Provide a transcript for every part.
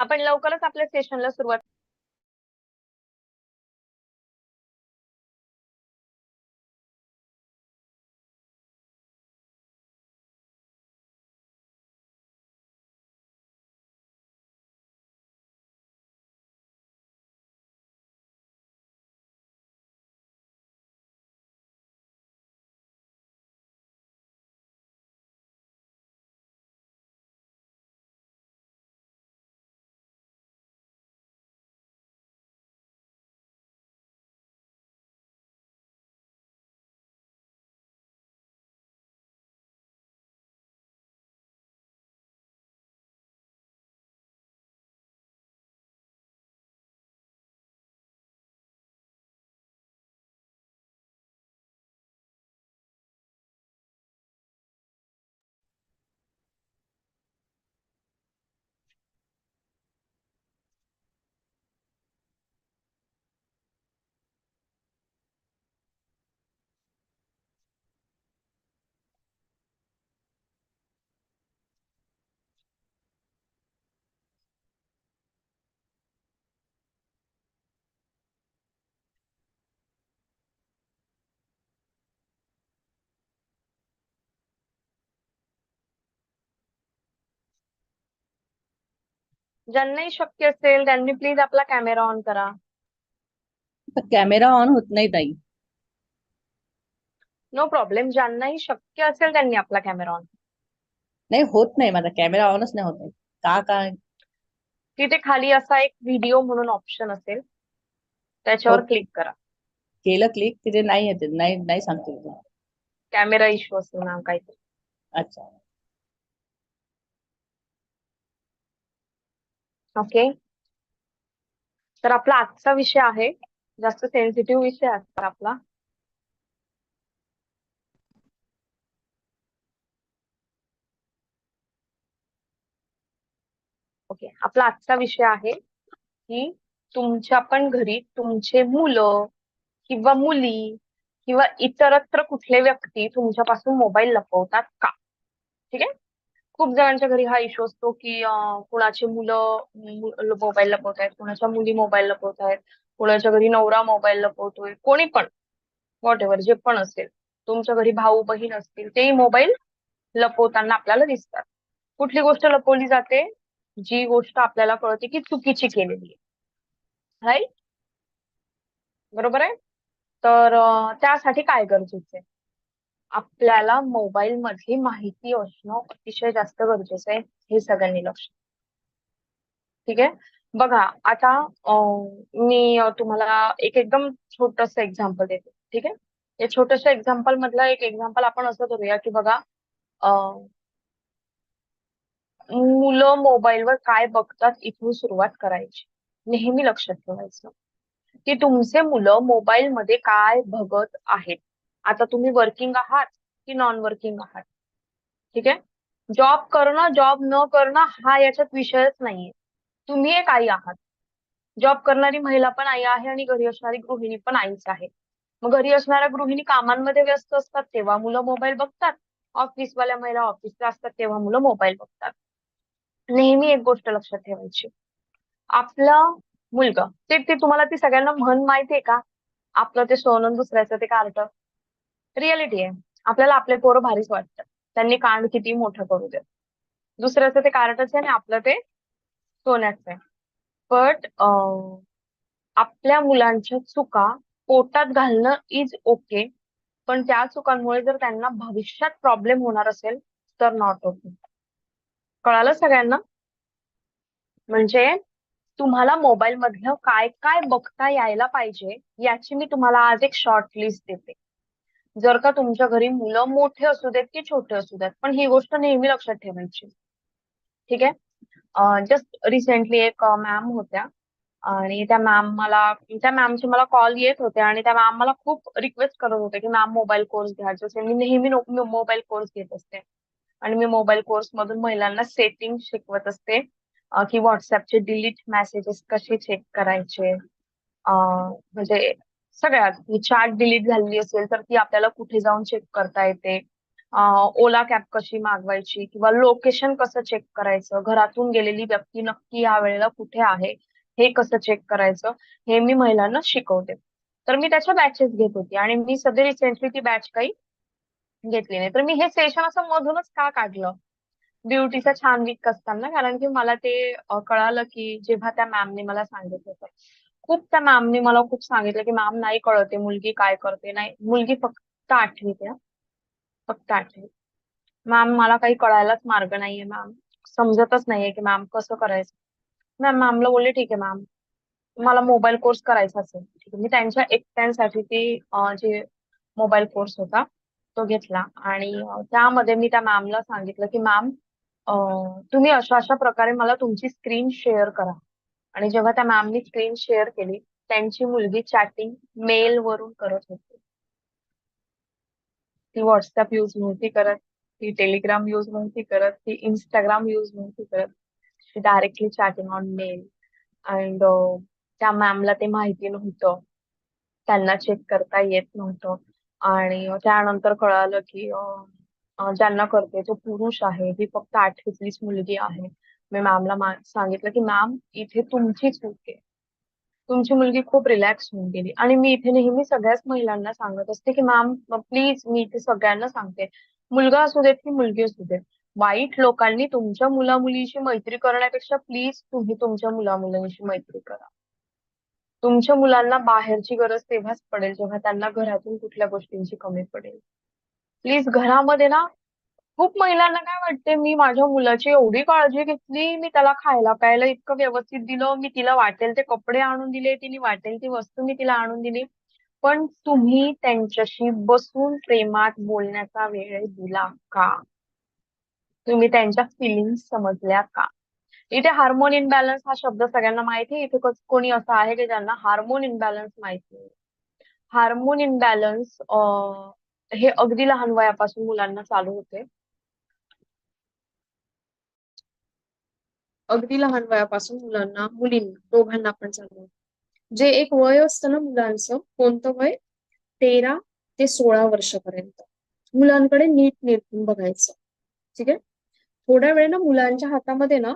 आपण लवकरच आपल्या सेशनला सुरुवात ज्यांनाही शक्य असेल त्यांनी प्लीज आपला कॅमेरा ऑन करा. कॅमेरा ऑन होत नाही ताई. नो प्रॉब्लेम ज्यांनाही शक्य असेल त्यांनी आपला कॅमेरा ऑन नाही होत नाही. माझा कॅमेरा ऑनच नाही होत आहे. का काय तिथे खाली असा एक व्हिडिओ म्हणून ऑप्शन असेल. त्याच्यावर हो. क्लिक करा. केलं क्लिक तिथे नाही येते. नाही नाही सांगते. कॅमेरा इश्यू असेल ना काहीतरी. अच्छा. ओके. तर आपला आजचा विषय आहे जास्त सेन्सिटिव्ह विषय असतात आपला. ओके आपला आजचा विषय आहे की तुमच्या पण घरी तुमचे मुलं किंवा मुली किंवा इतरत्र कुठले व्यक्ती तुमच्यापासून मोबाईल लपवतात का? ठीक आहे? खूप जणांच्या घरी हा इश्यू असतो की कुणाची मुलं मोबाईल लपवतायत कुणाच्या मुली मोबाईल लपवतायत कुणाच्या घरी नवरा मोबाईल लपवतोय कोणी पण व्हॉट एव्हर जे पण असेल. तुमच्या घरी भाऊ बहीण असतील तेही मोबाईल लपवताना आपल्याला दिसतात. कुठली गोष्ट लपवली जाते? जी गोष्ट आपल्याला कळते की चुकीची केलेली आहे. राईट बरोबर आहे? तर त्यासाठी काय गरजेचं आहे? आपल्याला मोबाईल मधली माहिती असणं अतिशय जास्त गरजेचं आहे हे सगळ्यांनी लक्ष ठीक आहे? बघा आता मी तुम्हाला एक एकदम छोटस एक्झाम्पल देते. ठीक आहे? या छोटस एक्झाम्पल मधलं एक एक्झाम्पल आपण असं करूया की बघा मुलं मोबाईलवर काय बघतात इथून सुरुवात करायची. नेहमी लक्षात ठेवायचं की तुमचे मुलं मोबाईल मध्ये काय बघत आहेत. आता तुम्ही वर्किंग आहात की नॉन वर्किंग आहात? ठीक आहे? जॉब करणं जॉब न करणं हा याच्यात विषयच नाहीये. तुम्ही एक आई आहात. जॉब करणारी महिला पण आई आहे आणि घरी असणारी गृहिणी पण आईच आहे. मग घरी असणाऱ्या गृहिणी कामांमध्ये व्यस्त असतात तेव्हा मुलं मोबाईल बघतात. ऑफिसवाल्या महिला ऑफिसला असतात तेव्हा मुलं मोबाईल बघतात. नेहमी एक गोष्ट लक्षात ठेवायची. आपला मुलगा ते ते तुम्हाला ती सगळ्यांना म्हण माहितीये का? आपलं ते सोनं दुसऱ्याचं ते कार्ट रियालिटी आहे. आपल्याला आपले पोरं भारीच वाटतात. त्यांनी कांड किती मोठं करू देत दुसऱ्याचं ते कार्टच आहे आणि आपलं ते सोन्याचं आहे. बट आपल्या मुलांच्या चुका पोटात घालणं इज ओके पण त्या चुकांमुळे जर त्यांना भविष्यात प्रॉब्लेम होणार असेल तर नॉट ओके कळालं सगळ्यांना? म्हणजे तुम्हाला मोबाईल मधलं काय काय बघता यायला पाहिजे याची मी तुम्हाला आज एक शॉर्ट लिस्ट देते. जर का तुमच्या घरी मुलं मोठे असू देत की छोटे असू देत पण ही गोष्ट नेहमी लक्षात ठेवायची. ठीक आहे? जस्ट रिसेंटली एक मॅम होत्या. आणि त्या मॅम मला त्या मॅमचे मला कॉल येत होते आणि त्या मॅम मला खूप रिक्वेस्ट करत होते की मॅम मोबाईल कोर्स घ्या. जसे मी नेहमी मोबाईल कोर्स घेत असते. आणि मी मोबाईल कोर्स मधून महिलांना सेटिंग शिकवत असते. की व्हॉट्सअपचे डिलीट मेसेजेस कसे चेक करायचे? म्हणजे सगळ्यात. चॅट डिलीट झालेली असेल तर ती आपल्याला कुठे जाऊन चेक करता येते? ओला कॅब कशी मागवायची किंवा लोकेशन कसं चेक करायचं? घरातून गेलेली व्यक्ती नक्की या वेळेला कुठे आहे? हे कसं चेक करायचं? हे मी महिलांना शिकवते. तर मी त्याच्या बॅचेस घेत होती आणि मी सध्या रिसेंटली ती बॅच काही घेतली नाही. तर मी हे सेशन असं मधूनच का काढलं? ब्युटीचा छान वीक असताना. कारण की मला ते कळालं की जेव्हा त्या मॅमने मला सांगितलं होतं. खूप त्या मॅमने मला खूप सांगितलं की मॅम नाही कळते मुलगी काय करते. नाही मुलगी फक्त आठवीत आहे. फक्त आठवीत मॅम मला काही कळायलाच मार्ग नाहीये मॅम समजतच नाहीये की मॅम कसं करायचं? मॅम मॅमला बोलले ठीक आहे मॅम मला मोबाईल कोर्स करायचा असेल. ठीक आहे मी त्यांच्या एकट्यांसाठी ती जे मोबाईल कोर्स होता तो घेतला. आणि त्यामध्ये मी त्या मॅमला सांगितलं की मॅम तुम्ही अशा अशा प्रकारे मला तुमची स्क्रीन शेअर करा. आणि जेव्हा त्या मॅमनी स्क्रीन शेअर केली त्यांची मुलगी चॅटिंग मेल वरून करत होती. ती व्हॉट्सअप यूज नव्हती करत ती टेलिग्राम यूज नव्हती करत ती इंस्टाग्राम यूज नव्हती करत. ती directly chatting on mail and त्या मॅमला ते माहिती नव्हतं. त्यांना चेक करता येत नव्हतं. आणि त्यानंतर कळालं की ज्यांना करते तो पुरुष आहे. ही फक्त आठवीतलीच मुलगी आहे. मी मॅमला सांगितलं की मॅम इथे तुमची चूक आहे. तुमची मुलगी खूप रिलॅक्स होऊन गेली. आणि मी इथे नेहमी सगळ्याच महिलांना सांगत असते की मॅम प्लीज मी इथे सगळ्यांना सांगते. मुलगा असू देत की मुलगी असू देत. वाईट लोकांनी तुमच्या मुला मुलीशी मैत्री करण्यापेक्षा प्लीज तुम्ही तुमच्या मुला मुलांशी मैत्री करा. तुमच्या मुलांना बाहेरची गरज तेव्हाच पडेल जेव्हा त्यांना घरातून कुठल्या गोष्टींची कमी पडेल. प्लीज घरामध्ये ना खूप महिलांना काय वाटते मी माझ्या मुलाची एवढी काळजी घेतली मी त्याला खायला प्यायला इतकं व्यवस्थित दिलं मी तिला वाटेल ते कपडे आणून दिले तिने वाटेल ती वस्तू मी तिला आणून दिली. पण तुम्ही त्यांच्याशी बसून प्रेमात बोलण्याचा वेळ दिला का? तुम्ही त्यांच्या फिलिंग्स समजल्या का? इथे हार्मोन इनबॅलन्स हा शब्द सगळ्यांना माहिती आहे इथे कोणी असं आहे की ज्यांना हार्मोन इनबॅलन्स माहिती नाही हार्मोन इनबॅलन्स हे अगदी लहान वयापासून मुलांना चालू होते. अगदी लहान वयापासून मुलांना मुलींना दोघांना पण चालू जे एक वय असतं ना मुलांचं कोणतं वय? तेरा ते सोळा वर्षपर्यंत. मुलांकडे नीट निरखून बघायचं. ठीक आहे? थोड्या वेळ ना मुलांच्या हातामध्ये ना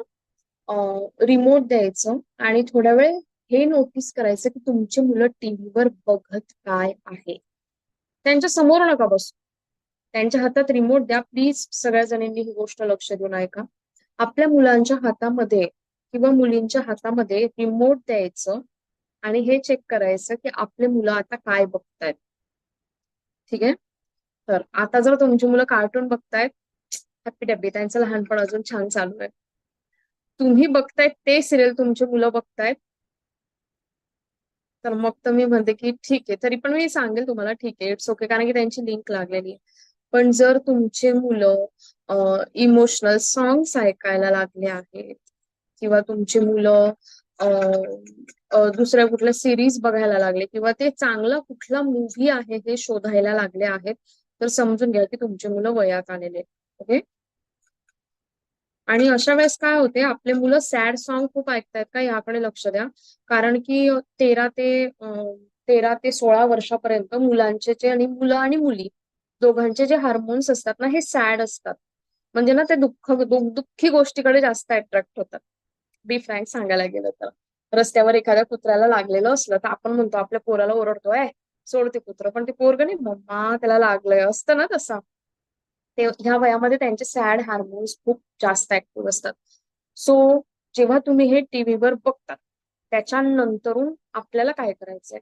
रिमोट द्यायचं आणि थोड्या वेळ हे नोटीस करायचं की तुमची मुलं टीव्हीवर बघत काय आहे? त्यांच्यासमोर नका बसू. त्यांच्या हातात रिमोट द्या. प्लीज सगळ्या जणींनी ही गोष्ट लक्ष देऊन ऐका. आपल्या मुलांच्या हातामध्ये किंवा मुलींच्या हातामध्ये रिमोट द्यायचं आणि हे चेक करायचं की आपले मुलं आता काय बघतायत. ठीक आहे? तर आता जर तुमची मुलं कार्टून बघतायत हॅपी डब्बी त्यांचं लहानपण अजून छान चालू आहे. तुम्ही बघतायत ते सिरियल तुमची मुलं बघतायत. तर मग तर मी म्हणते की ठीक आहे तरी पण मी सांगेल तुम्हाला ठीक आहे इट्स ओके कारण की त्यांची लिंक लागलेली आहे. पण जर तुमचे मुलं इमोशनल सॉंग्स ऐकायला लागले आहेत किंवा तुमची मुलं दुसऱ्या कुठल्या सिरीज बघायला लागले किंवा ते चांगला कुठला मूव्ही आहे हे शोधायला लागले आहेत तर समजून घ्या की तुमचे मुलं वयात आलेले ओके आणि अशा वेळेस काय होते आपले मुलं सॅड सॉन्ग खूप ऐकतायत का याकडे लक्ष द्या. कारण की तेरा ते तेरा ते सोळा वर्षापर्यंत मुलांचे जे आणि मुलं आणि मुली दोघांचे जे हार्मोन्स असतात ना हे सॅड असतात. म्हणजे ना ते दुःख दुःखी गोष्टीकडे जास्त अट्रॅक्ट होतात. बी फ्रँक सांगायला गेलं तर. रस्त्यावर एखाद्या कुत्र्याला लागलेलं असलं तर आपण म्हणतो आपल्या पोराला ओरडतोय सोड ते कुत्र. पण ते पोरग नाही मम्मा त्याला लागलंय. असतं ना तसं. ते ह्या वयामध्ये त्यांचे सॅड हार्मोन्स खूप जास्त ऍक्टिव्ह असतात. सो जेव्हा तुम्ही हे टीव्हीवर बघतात त्याच्यानंतरून आपल्याला काय करायचंय?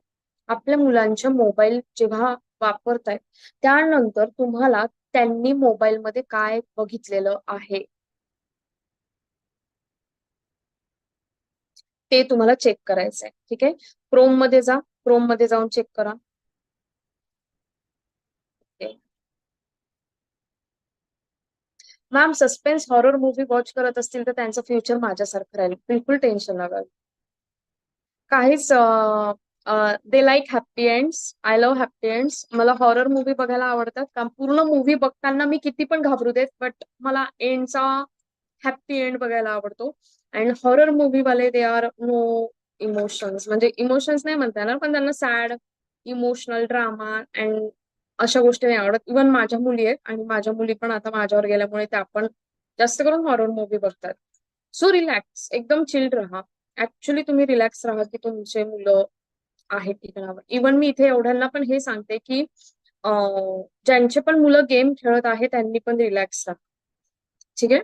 आपल्या मुलांच्या मोबाईल जेव्हा वापरतायत. त्यानंतर तुम्हाला त्यांनी मोबाईलमध्ये काय बघितलेलं आहे? ते तुम्हाला चेक करायचंय. ठीक आहे? क्रोममध्ये जा. क्रोममध्ये जाऊन चेक करा. Ma'am suspense horror movie watch करत असतील तर त्यांचं फ्युचर माझ्यासारखं राहील. बिलकुल टेन्शन नका काहीच they like happy ends I love happy ends मला हॉरर मूवी बघायला आवडतात. कारण पूर्ण मूवी बघताना मी किती पण घाबरू देत बट मला एंडचा हॅप्पी एंड बघायला आवडतो. अँड हॉरर मूवी वाले दे आर नो इमोशन्स म्हणजे इमोशन्स नाही म्हणता येणार पण त्यांना सॅड इमोशनल ड्रामा अँड अशा गोष्टी नाही आवडत. इव्हन माझ्या मुली आहेत आणि माझ्या मुली पण आता माझ्यावर गेल्यामुळे त्या पण जास्त करून हॉरर मूवी बघतात. सो रिलॅक्स एकदम चिल्ड राहा. ऍक्च्युली तुम्ही रिलॅक्स राहा की तुमचे मुलं आहेत ठिकाणावर इव्हन मी इथे एवढ्यांना पण हे सांगते की ज्यांचे पण मुलं गेम खेळत आहे त्यांनी पण रिलॅक्स राहा. ठीक आहे?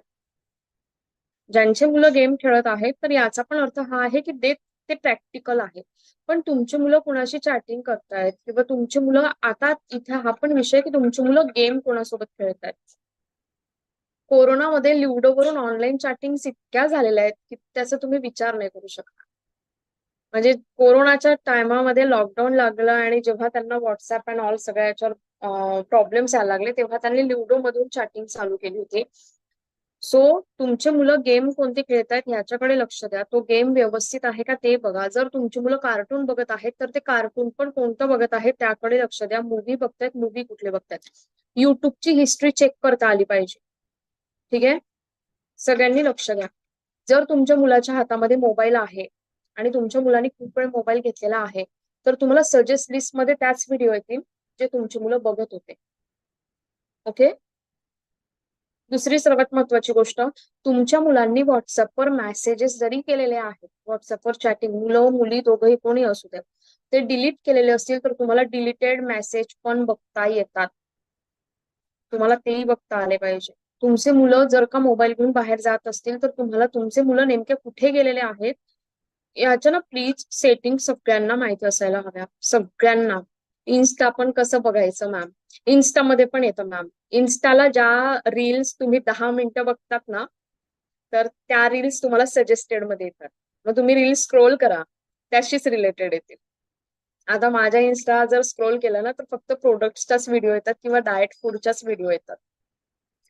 ज्यांचे मुलं गेम खेळत आहेत तर याचा पण अर्थ हा आहे की दे ते प्रॅक्टिकल आहे. पण तुमची मुलं कुणाशी चॅटिंग करतायत किंवा तुमची मुलं आता इथे हा पण विषय की तुमची मुलं गेम कोणासोबत खेळत आहेत कोरोनामध्ये लुडोवरून ऑनलाईन चॅटिंग इतक्या झालेल्या आहेत की त्याचा तुम्ही विचार नाही करू शकता. म्हणजे कोरोनाच्या टायमामध्ये लॉकडाऊन लागलं आणि जेव्हा त्यांना व्हॉट्सअप अँड ऑल सगळ्या याच्यावर प्रॉब्लेम्स यायला लागले तेव्हा त्यांनी लुडो मधून चॅटिंग चालू केली होती. सो तुमचे मुलं गेम कोणते खेळतायत ह्याच्याकडे लक्ष द्या. तो गेम व्यवस्थित आहे का ते बघा. जर तुमची मुलं कार्टून बघत आहेत तर ते कार्टून पण कोणतं बघत आहेत त्याकडे लक्ष द्या. मूवी बघतायत मूवी कुठले बघतायत. युट्यूबची हिस्ट्री चेक करता आली पाहिजे. ठीक आहे? सगळ्यांनी लक्ष द्या. जर तुमच्या मुलाच्या हातामध्ये मोबाईल आहे आणि तुमच्या मुलांनी खूप वेळ मोबाईल घेतलेला आहे तर तुम्हाला सजेस्ट लिस्टमध्ये त्याच व्हिडिओ येतील जे तुमची मुलं बघत होते. ओके दुसरी सर्वात महत्वाची गोष्ट तुमच्या मुलांनी व्हॉट्सअपवर मेसेजेस जरी केलेले आहेत व्हॉट्सअपवर चॅटिंग मुलं मुली दोघंही कोणी असू द्या ते डिलीट केलेले असतील तर तुम्हाला डिलीटेड मेसेज पण बघता येतात. तुम्हाला तेही बघता आले पाहिजे. तुमचे मुलं जर का मोबाईल घेऊन बाहेर जात असतील तर तुम्हाला तुमचे मुलं नेमके कुठे गेलेले आहेत याच्या ना प्लीज सेटिंग सगळ्यांना माहिती असायला हव्या. सगळ्यांना. इन्स्टा पण कसं बघायचं मॅम इन्स्टामध्ये पण येतं मॅम इन्स्टाला ज्या रील्स तुम्ही दहा मिनिटं बघतात ना तर त्या रील्स तुम्हाला सजेस्टेडमध्ये येतात. मग तुम्ही रील्स स्क्रोल करा त्याशीच रिलेटेड येतील. आता माझ्या इन्स्टा जर स्क्रोल केलं ना तर फक्त प्रोडक्ट्सच्याच व्हिडिओ येतात किंवा डाएट फूडच्याच व्हिडिओ येतात.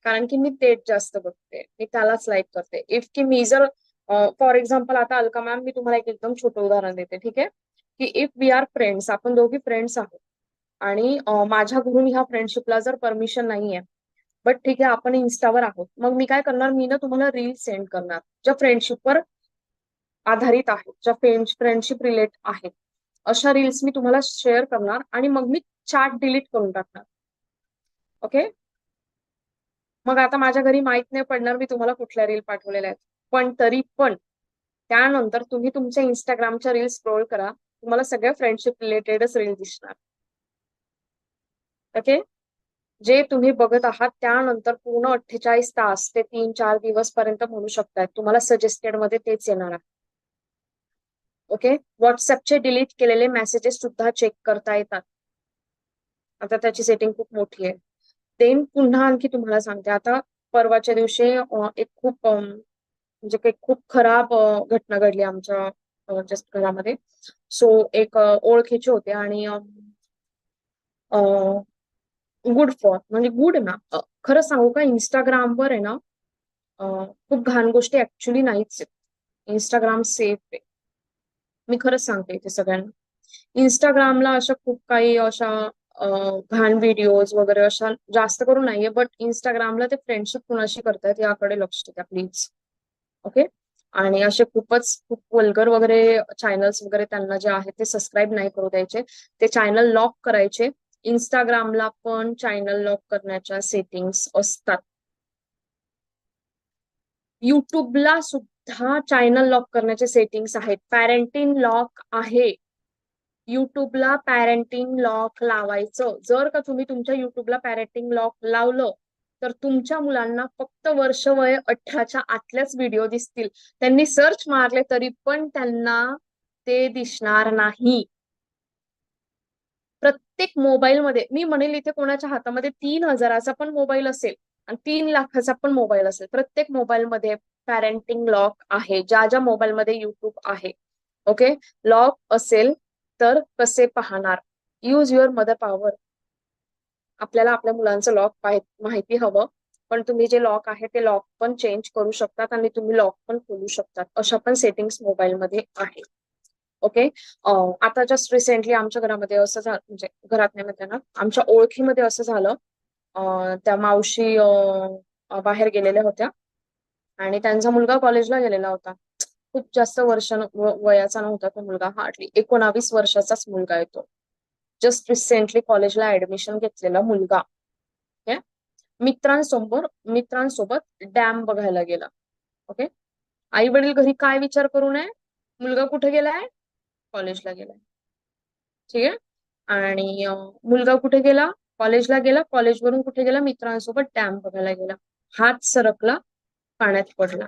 कारण की मी तेच जास्त बघते. मी त्यालाच लाईक करते. इफ की मी जर फॉर एक्झाम्पल आता अलका मॅम मी तुम्हाला एक एकदम छोटं उदाहरण देते ठीक आहे? की इफ वी आर फ्रेंड्स आपण दोघी फ्रेंड्स आहोत आणि माझ्या घरून ह्या फ्रेंडशिपला जर परमिशन नाहीये बट ठीक आहे आपण इन्स्टावर आहोत मग मी काय करणार? मी ना तुम्हाला रील सेंड करणार ज्या फ्रेंडशिपवर आधारित आहेत ज्या फ्रेंडशिप रिलेट आहेत अशा रील्स मी तुम्हाला शेअर करणार आणि मग मी चॅट डिलीट करून टाकणार. ओके मग आता माझ्या घरी माहीत नाही पडणार मी तुम्हाला कुठल्या रील पाठवलेल्या आहेत? पण तरी पण त्यानंतर तुम्ही तुमच्या इंस्टाग्रामच्या रील स्क्रोल करा. तुम्हाला सगळ्या फ्रेंडशिप रिलेटेडच रील दिसणार. ओके जे तुम्ही बघत आहात त्यानंतर पूर्ण अठ्ठेचाळीस तास ते तीन चार दिवस पर्यंत म्हणू शकताय तुम्हाला सजेस्टेडमध्ये तेच येणार आहे. ओके व्हॉट्सअपचे डिलीट केलेले मेसेजेस सुद्धा चेक करता येतात. आता त्याची सेटिंग खूप मोठी आहे. देन पुन्हा आणखी तुम्हाला सांगते. आता परवाच्या दिवशी एक खूप म्हणजे काही खूप खराब घटना घडली आमच्या जस्ट घरामध्ये. सो एक ओळखीचे होते आणि गुड फॉर म्हणजे गुड ना. खरं सांगू का इंस्टाग्रामवर आहे ना खूप घाण गोष्टी ऍक्च्युली नाहीच आहेत. इंस्टाग्राम सेफ आहे. मी खरंच सांगते इथे सगळ्यांना. इंस्टाग्रामला अशा खूप काही अशा घाण व्हिडिओज वगैरे अशा जास्त करून नाहीये बट इंस्टाग्रामला ते फ्रेंडशिप कुणाशी करतायत याकडे लक्ष द्या प्लीज ओके? आणि असे खूपच खूप वल्गर वगैरे चॅनल्स वगैरे त्यांना जे आहेत ते सबस्क्राईब नाही करू द्यायचे. ते चॅनल लॉक करायचे. इंस्टाग्रामला पण चॅनल लॉक करण्याच्या सेटिंग्स असतात. युट्यूबला सुद्धा चॅनल लॉक करण्याचे सेटिंग्स आहेत. पॅरेंटिंग लॉक आहे. युट्यूबला पॅरेंटिंग लॉक लावायचं. जर का तुम्ही तुमच्या युट्यूबला पॅरेंटिंग लॉक लावलं तर तुमच्या मुलांना फक्त वर्ष वय अठराच्या आतल्याच व्हिडिओ दिसतील. त्यांनी सर्च मारले तरी पण त्यांना ते दिसणार नाही. प्रत्येक मोबाईलमध्ये मी म्हणेल इथे कोणाच्या हातामध्ये तीन हजाराचा पण मोबाईल असेल आणि तीन लाखाचा पण मोबाईल असेल. प्रत्येक मोबाईलमध्ये पॅरेंटिंग लॉक आहे. ज्या ज्या मोबाईलमध्ये युट्यूब आहे. ओके लॉक असेल तर कसे पाहणार? यूज युअर मदर पॉवर आपल्याला आपल्या मुलांचं लॉक माहिती हवं. पण तुम्ही जे लॉक आहे ते लॉक पण चेंज करू शकतात आणि तुम्ही लॉक पण खोलू शकतात. अशा पण सेटिंग्स मोबाईलमध्ये आहे. ओके आता जस्ट रिसेंटली आमच्या घरामध्ये असं झालं म्हणजे घरात नाही म्हणते ना आमच्या ओळखीमध्ये असं झालं. त्या मावशी बाहेर गेलेल्या होत्या. आणि त्यांचा मुलगा कॉलेजला गेलेला होता. खूप जास्त वर्ष वयाचा नव्हता तो मुलगा. हार्डली एकोणावीस वर्षाचाच मुलगा येतो जस्ट रिसेंटली कॉलेजला ऍडमिशन घेतलेला मुलगा. ओके मित्रांसमोर मित्रांसोबत डॅम बघायला गेला. ओके आई वडील घरी काय विचार करू नये मुलगा कुठे गेलाय? कॉलेजला गेलाय. ठीक आहे? आणि मुलगा कुठे गेला? कॉलेजला गेला. कॉलेजवरून कुठे गेला? मित्रांसोबत डॅम बघायला गेला. हात सरकला पाण्यात पडला.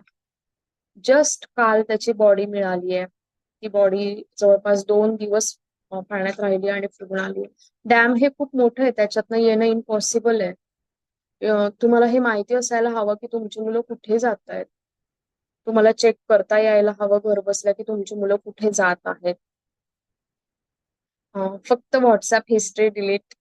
जस्ट काल त्याची बॉडी मिळाली आहे. ती बॉडी जवळपास दोन दिवस पाण्यात राहिली आणि फुगून आली. डॅम हे खूप मोठं आहे त्याच्यातनं येणं इम्पॉसिबल आहे. तुम्हाला हे माहिती असायला हवं की तुमची मुलं कुठे जात आहेत तुम्हाला चेक करता यायला हवं घर बसल्या की तुमची मुलं कुठे जात आहेत? फक्त व्हॉट्सअप हिस्ट्री डिलीट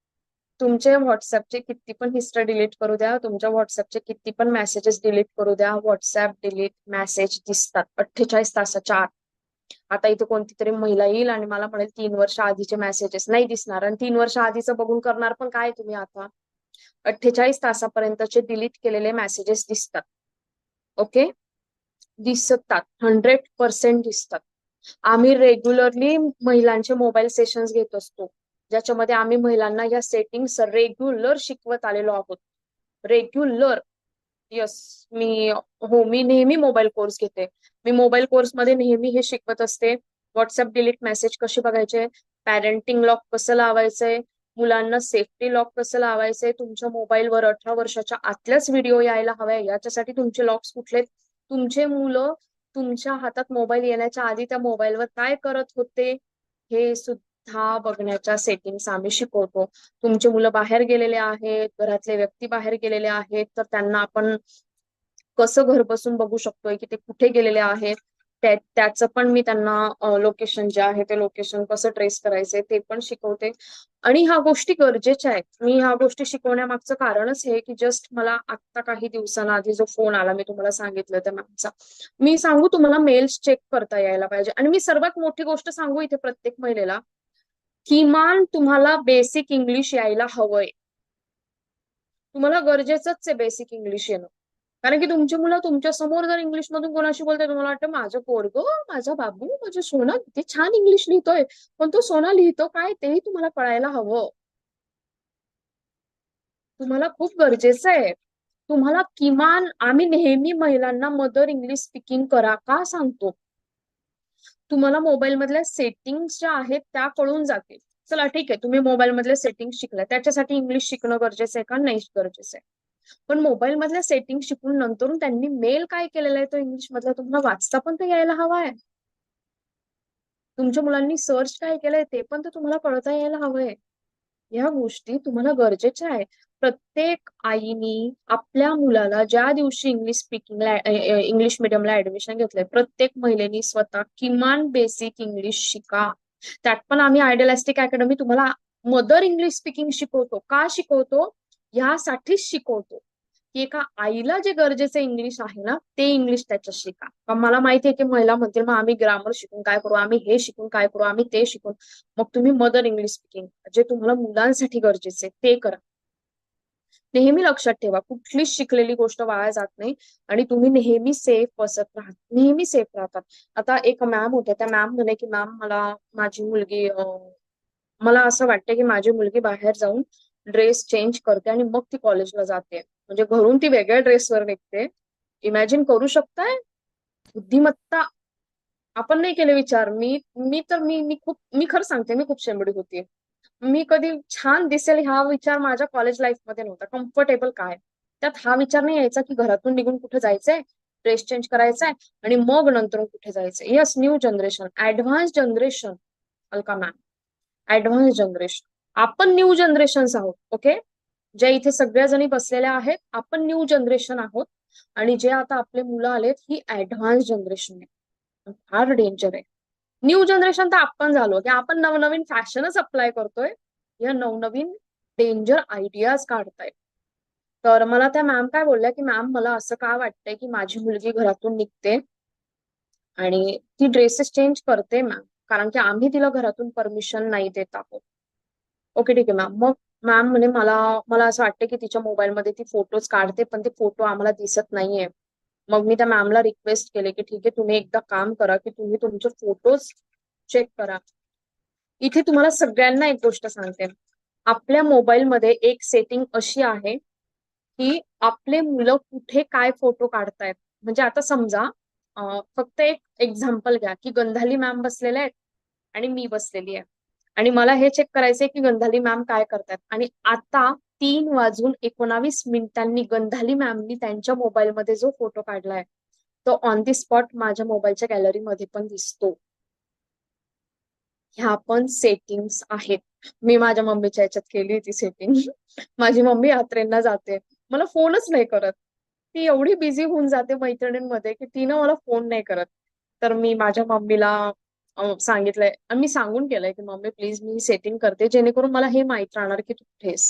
तुमचे व्हॉट्सअपचे किती पण हिस्ट्री डिलीट करू द्या तुमच्या व्हॉट्सअपचे किती पण मेसेजेस डिलीट करू द्या व्हॉट्सअप डिलीट मेसेज दिसतात. अठ्ठेचाळीस तासाच्या आत. आता इथे कोणती तरी महिला येईल आणि मला म्हणेल तीन वर्ष आधीचे मेसेजेस नाही दिसणार. आणि तीन वर्ष आधीचं बघून करणार पण काय तुम्ही आता? अठ्ठेचाळीस तासापर्यंतचे डिलीट केलेले मेसेजेस दिसतात. ओके दिसतात. हंड्रेड पर्सेंट दिसतात. आम्ही रेग्युलरली महिलांचे मोबाईल सेशन्स घेत असतो. ज्याच्यामध्ये आम्ही महिलांना या सेटिंग्स रेग्युलर शिकवत आलेलो आहोत. रेग्युलर यस मी हो मी नेहमी मोबाईल कोर्स घेते. मी मोबाईल कोर्समध्ये नेहमी हे शिकवत असते. व्हॉट्सअप डिलीट मेसेज कसे बघायचे? पॅरेंटिंग लॉक कसं लावायचंय? मुलांना सेफ्टी लॉक कसं लावायचंय? तुमच्या मोबाईलवर अठरा वर्षाच्या आतल्याच व्हिडिओ यायला हव्या. याच्यासाठी तुमचे लॉक्स कुठले तुमचे मुलं तुमच्या हातात मोबाईल येण्याच्या आधी त्या मोबाईलवर काय करत होते? हे सुद्धा बघण्याच्या सेटिंग्स आम्ही शिकवतो. तुमचे मुलं बाहेर गेलेले आहेत घरातले व्यक्ती बाहेर गेलेले आहेत तर त्यांना आपण कसं घर बसून बघू शकतोय की ते कुठे गेलेले आहेत त्याचं पण मी त्यांना लोकेशन जे आहे ते लोकेशन कसं ट्रेस करायचंय ते पण शिकवते. आणि ह्या गोष्टी गरजेच्या आहेत. मी ह्या गोष्टी शिकवण्यामागचं कारणच हे की जस्ट मला आत्ता काही दिवसांआधी जो फोन आला मी तुम्हाला सांगितलं त्या मॅमचा मी सांगू तुम्हाला मेल्स चेक करता यायला पाहिजे. आणि मी सर्वात मोठी गोष्ट सांगू इथे प्रत्येक महिलेला किमान तुम्हाला बेसिक इंग्लिश यायला हवंय. तुम्हाला गरजेचंच आहे बेसिक इंग्लिश येणं. कारण की तुमची मुलं तुमच्यासमोर जर इंग्लिश मधून कोणाशी बोलते तुम्हाला वाटतं माझं पोरग माझा बाबू माझं सोना ते छान इंग्लिश लिहितोय पण तो सोना लिहितो काय तेही तुम्हाला कळायला हवं. तुम्हाला खूप गरजेचं आहे. तुम्हाला किमान आम्ही नेहमी महिलांना मदर इंग्लिश स्पीकिंग करा का सांगतो? तुम्हाला मोबाईल मधल्या सेटिंग्स ज्या आहेत त्या कळून जातील. चला ठीक आहे तुम्ही मोबाईल मधल्या सेटिंग शिकला. त्याच्यासाठी इंग्लिश शिकणं गरजेचं आहे का? नाही गरजेचं आहे. पण मोबाईल मधल्या सेटिंग शिकून नंतर त्यांनी मेल काय केलेला आहे तो इंग्लिश मधला तुम्हाला वाचता पण तर यायला हवा आहे. तुमच्या मुलांनी सर्च काय केलंय ते पण तर तुम्हाला कळता यायला हवंय या गोष्टी तुम्हाला गरजेच्या आहे प्रत्येक आईनी आपल्या मुलाला ज्या दिवशी इंग्लिश स्पीकिंगला इंग्लिश मिडियमला ऍडमिशन घेतलंय प्रत्येक महिलेनी स्वतः किमान बेसिक इंग्लिश शिका. त्यात पण आम्ही आयडियलिस्टिक अकॅडमी तुम्हाला मदर इंग्लिश स्पीकिंग शिकवतो. का शिकवतो? ह्यासाठीच शिकवतो. की एका आईला जे गरजेचं इंग्लिश आहे ना ते इंग्लिश त्याच्यात शिका. मला माहिती आहे की महिला म्हणतील मग आम्ही ग्रामर शिकून काय करू? आम्ही हे शिकून काय करू? आम्ही ते शिकून. मग तुम्ही मदर इंग्लिश स्पीकिंग जे तुम्हाला मुलांसाठी गरजेचे ते करा. नेहमी लक्षात ठेवा कुठलीच शिकलेली गोष्ट वाया जात नाही आणि तुम्ही नेहमी सेफ बसत राहत नेहमी सेफ राहतात. आता एक मॅम होत्या त्या मॅम म्हणे की मॅम मला माझी मुलगी मला असं वाटतं की माझी मुलगी बाहेर जाऊन ड्रेस चेंज करते आणि मग ती कॉलेजला जाते. म्हणजे घरून ती वेगळ्या ड्रेसवर निघते. इमॅजिन करू शकताय? बुद्धिमत्ता आपण नाही केले विचार. मी मी तर मी मी खूप मी खरं सांगते मी खूप शेंबडी होती मी कधी छान दिसेल हा विचार माझ्या कॉलेज लाईफमध्ये नव्हता. कम्फर्टेबल काय? त्यात हा विचार नाही यायचा की घरातून निघून कुठे जायचंय? ड्रेस चेंज करायचाय आणि मग नंतर कुठे जायचंय? Yes new generation advance generation Alka ma'am advance generation आपण न्यू जनरेशन आहोत ओके ज्या इथे सगळ्या जणी बसलेल्या आहेत आपण न्यू जनरेशन आहोत. आणि जे आता आपले मुलं आलेत ही ऍडव्हान्स जनरेशन आहे. फार डेंजर आहे. न्यू जनरेशन तर आपण झालो. की आपण नवनवीन फॅशनच अप्लाय करतोय. या नवनवीन डेंजर आयडियाज काढतायत तर मला त्या मॅम काय बोलल्या की मॅम मला असं का वाटतंय की माझी मुलगी घरातून निघते आणि ती ड्रेसेस चेंज करते मॅम कारण की आम्ही तिला घरातून परमिशन नाही देत आहोत. ओके ठीक आहे मॅम मग मॅम म्हणे मला मला असं वाटतं की तिच्या मोबाईलमध्ये ती फोटोज काढते पण ते फोटो आम्हाला दिसत नाहीये. मग मी त्या मॅमला रिक्वेस्ट केले की ठीक आहे तुम्ही एकदा काम करा की तुम्ही तुमचे फोटोज चेक करा. इथे तुम्हाला सगळ्यांना एक गोष्ट सांगते. आपल्या मोबाईलमध्ये एक सेटिंग अशी आहे की आपले मुलं कुठे काय फोटो काढतायत. म्हणजे आता समजा फक्त एक एक्झाम्पल घ्या की गंधाली मॅम बसलेले आहेत आणि मी बसलेली आहे. आणि मला हे चेक करायचंय की गंधाली मॅम काय करतायत. आणि आता तीन वाजून एकोणावीस मिनिटांनी गंधाली मॅमनी त्यांच्या मोबाईलमध्ये जो फोटो काढलाय तो ऑन दी स्पॉट माझ्या मोबाईलच्या गॅलरीमध्ये पण दिसतो. ह्या पण सेटिंग्स आहेत. मी माझ्या मम्मीच्या याच्यात केली होती सेटिंग माझी मम्मी यात्रेंना जाते. मला फोनच नाही करत. ती एवढी बिझी होऊन जाते मैत्रिणींमध्ये की तिनं मला फोन नाही करत. तर मी माझ्या मम्मीला सांगितलंय. मी सांगून केलंय की मम्मी प्लीज मी सेटिंग करते जेणेकरून मला हे माहीत राहणार की तू कुठेस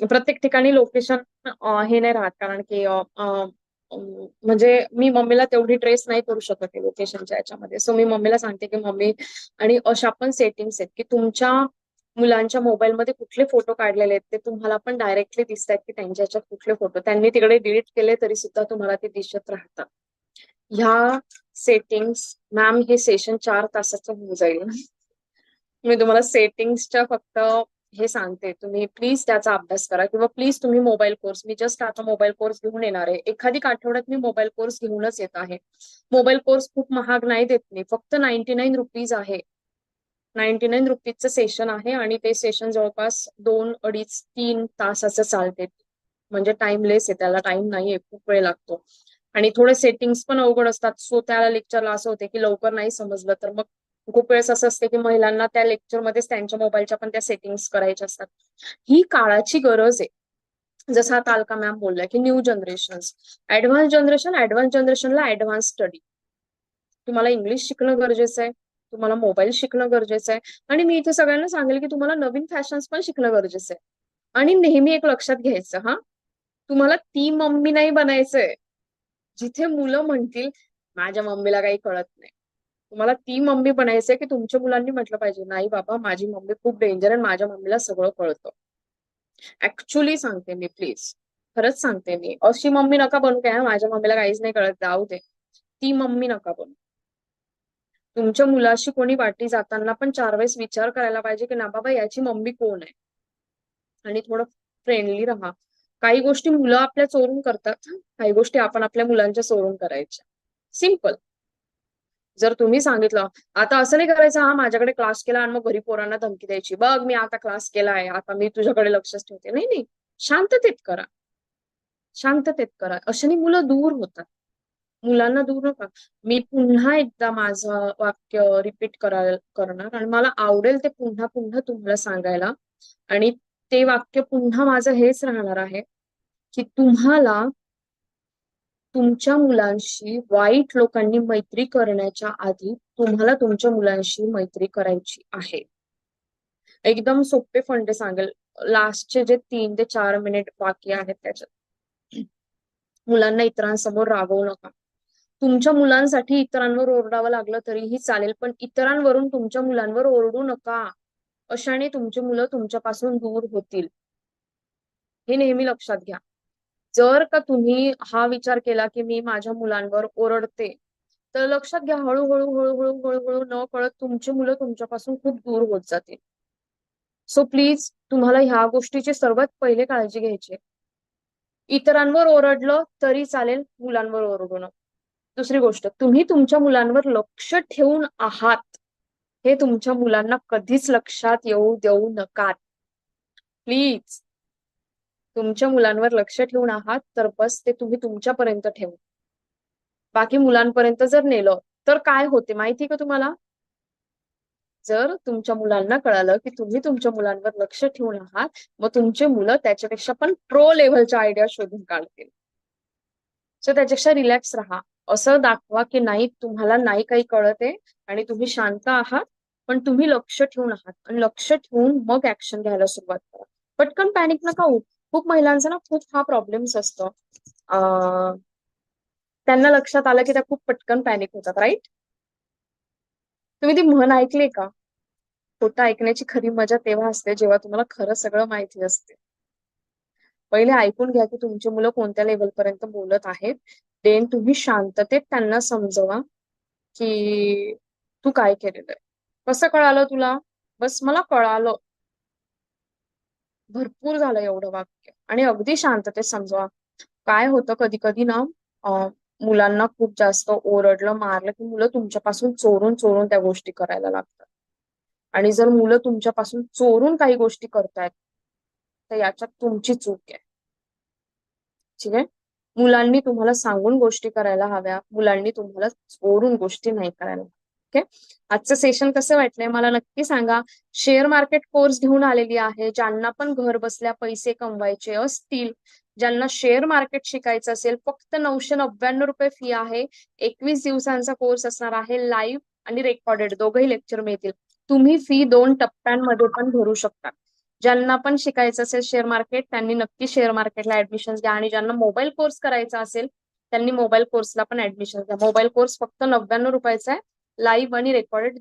प्रत्येक ठिकाणी लोकेशन हे नाही राहत. कारण की म्हणजे मी मम्मीला तेवढी ट्रेस नाही करू शकत लोकेशनच्या याच्यामध्ये. सो मी मम्मीला सांगते की मम्मी आणि अशा पण सेटिंग्स आहेत की तुमच्या मुलांच्या मोबाईलमध्ये कुठले फोटो काढलेले आहेत ते तुम्हाला पण डायरेक्टली दिसत आहेत की त्यांच्या ह्याच्यात कुठले फोटो त्यांनी तिकडे डिलीट केले तरी सुद्धा तुम्हाला ते दिसत राहतात. ह्या सेटिंग्स मॅम हे सेशन चार तासाचं होऊन जाईल. मी तुम्हाला सेटिंग्सच्या फक्त हे सांगते. तुम्ही प्लीज त्याचा अभ्यास करा किंवा प्लीज तुम्ही मोबाईल कोर्स मी जस्ट आता मोबाईल कोर्स घेऊन येणार आहे. एखादी आठवड्यात मी मोबाईल कोर्स घेऊनच येत आहे. मोबाईल कोर्स खूप महाग नाही देत मी. फक्त नाईन्टी नाईन रुपीज आहे. नाईन्टी नाईन रुपीजचं सेशन आहे आणि ते सेशन जवळपास दोन अडीच तीन तासाचं चालते. म्हणजे टाइमलेस आहे. त्याला टाइम नाहीये. खूप वेळ लागतो. आणि थोडे सेटिंग्स पण अवघड असतात. सो त्याला लेक्चरला असं होते की लवकर नाही समजलं तर मग खूप वेळेस असं असते की महिलांना त्या लेक्चरमध्येच त्यांच्या मोबाईलच्या पण त्या सेटिंग्स करायच्या असतात. ही काळाची गरज आहे. जसं आता अलका मॅम बोलल्या की new generation advance generation advance जनरेशनला ऍडव्हान्स स्टडी तुम्हाला इंग्लिश शिकणं गरजेचं आहे. तुम्हाला मोबाईल शिकणं गरजेचं आहे. आणि मी इथे सगळ्यांना सांगेल की तुम्हाला नवीन फॅशन्स पण शिकणं गरजेचं आहे. आणि नेहमी एक लक्षात घ्यायचं हा? तुम्हाला ती मम्मी नाही बनायचंय. जिथे मुलं म्हणतील माझ्या मम्मीला काही कळत नाही. तुम्हाला ती मम्मी बनायचंय की तुमच्या मुलांनी म्हटलं पाहिजे नाही बाबा माझी मम्मी खूप डेंजर आणि माझ्या मम्मीला सगळं कळतं. ऍक्च्युली सांगते मी प्लीज खरंच सांगते मी. अशी मम्मी नका बनू काय? माझ्या मम्मीला काहीच नाही कळत. जाऊ दे. ती मम्मी नका बनू. तुमच्या मुलाशी कोणी वाटी जाताना पण चार वेळेस विचार करायला पाहिजे की ना बाबा याची मम्मी कोण आहे? आणि थोडं फ्रेंडली राहा. काही गोष्टी मुलं आपल्या चोरून करतात. काही गोष्टी आपण आपल्या मुलांच्या चोरून करायच्या. सिंपल जर तुम्ही सांगितलं आता असं नाही करायचं हा माझ्याकडे क्लास केला आणि मग घरी पोरांना धमकी द्यायची. बघ मी आता क्लास केला आहे आता मी तुझ्याकडे लक्षच ठेवते. नाही नाही. शांततेत करा. शांततेत करा. अशाने मुलं दूर होतात. मुलांना दूर नका. मी पुन्हा एकदा माझं वाक्य रिपीट करा करणार आणि मला आवडेल ते पुन्हा पुन्हा तुम्हाला सांगायला. आणि ते वाक्य पुन्हा माझं हेच राहणार आहे की तुम्हाला तुमच्या मुलांशी वाईट लोकांनी मैत्री करण्याच्या आधी तुम्हाला तुमच्या मुलांशी मैत्री करायची आहे. एकदम सोपे फंडे सांगेल. लास्टचे जे तीन ते चार मिनिट बाकी आहेत त्याच्यात. मुलांना इतरांसमोर रागवू नका. तुमच्या मुलांसाठी इतरांवर ओरडावं लागलं तरीही चालेल पण इतरांवरून तुमच्या मुलांवर ओरडू नका. अशाने तुमची मुलं तुमच्यापासून दूर होतील. हे नेहमी लक्षात घ्या. जर का तुम्ही हा विचार केला की मी माझ्या मुलांवर ओरडते तर लक्षात घ्या हळूहळू हळूहळू हळूहळू न कळत तुमची मुलं तुमच्यापासून खूप दूर होत जातील. सो प्लीज तुम्हाला ह्या गोष्टीची सर्वात पहिले काळजी घ्यायची इतरांवर ओरडलं तरी चालेल मुलांवर ओरडू नका दुसरी गोष्ट तुम्ही तुमच्या मुलांवर लक्ष ठेवून आहात हे तुमच्या मुलांना कधीच लक्षात येऊ देऊ नका. प्लीज तुमच्या मुलांवर लक्ष ठेवून आहात तर बस ते तुम्ही तुमच्यापर्यंत ठेवू. बाकी मुलांपर्यंत जर नेलं तर काय होते माहिती का तुम्हाला? जर तुमच्या मुलांना कळालं की तुम्ही तुमच्या मुलांवर लक्ष ठेवून आहात मग तुमचे मुलं त्याच्यापेक्षा पण प्रो लेव्हलच्या आयडिया शोधून काढतील. सो त्याच्यापेक्षा रिलॅक्स राहा. असं दाखवा की नाही तुम्हाला नाही काही कळत आहे आणि तुम्ही शांत आहात पण तुम्ही लक्ष ठेवून आहात. आणि लक्ष ठेवून मग ऍक्शन घ्यायला सुरुवात करा. पटकन पॅनिक नका होऊ. खूप महिलांचा ना खूप हा प्रॉब्लेम्स असतो. त्यांना लक्षात आलं की त्या खूप पटकन पॅनिक होतात राईट तुम्ही ती म्हण ऐकली का? खोटं ऐकण्याची खरी मजा तेव्हा असते जेव्हा तुम्हाला खरं सगळं माहिती असते. पहिले ऐकून घ्या की तुमची मुलं कोणत्या लेवल पर्यंत बोलत आहेत. देन तुम्ही शांततेत त्यांना समजवा की तू काय केलेलं आहे. कसं कळालं तुला? बस मला कळालं. भरपूर झालं एवढं वाक्य. आणि अगदी शांततेत समजवा. काय होतं कधी कधी ना मुलांना खूप जास्त ओरडलं मारलं की मुलं तुमच्यापासून चोरून चोरून त्या गोष्टी करायला लागतात. आणि जर मुलं तुमच्यापासून चोरून काही गोष्टी करतायत तर याच्यात तुमची चूक आहे. ठीक आहे? मुलांनी तुम्हाला सांगून गोष्टी करायला हव्या. मुलांनी तुम्हाला चोरून गोष्टी नाही करायला ओके आजचं सेशन कसं वाटलंय? मला नक्की सांगा. शेअर मार्केट कोर्स घेऊन आलेली आहे. ज्यांना पण घर बसल्या पैसे कमवायचे असतील ज्यांना शेअर मार्केट शिकायचं असेल फक्त नऊशे नव्याण्णव रुपये फी आहे. एकवीस दिवसांचा कोर्स असणार आहे. लाईव्ह आणि रेकॉर्डेड दोघही लेक्चर मिळतील. तुम्ही फी दोन टप्प्यांमध्ये पण भरू शकता. ज्यांना पण शिकायचं असेल शेअर मार्केट त्यांनी नक्की शेअर मार्केटला ऍडमिशन घ्या. आणि ज्यांना मोबाईल कोर्स करायचा असेल त्यांनी मोबाईल कोर्सला पण ऍडमिशन घ्या. मोबाईल कोर्स फक्त नव्याण्णव रुपयाचा आहे. लाईव्ह आणि रेकॉर्डेड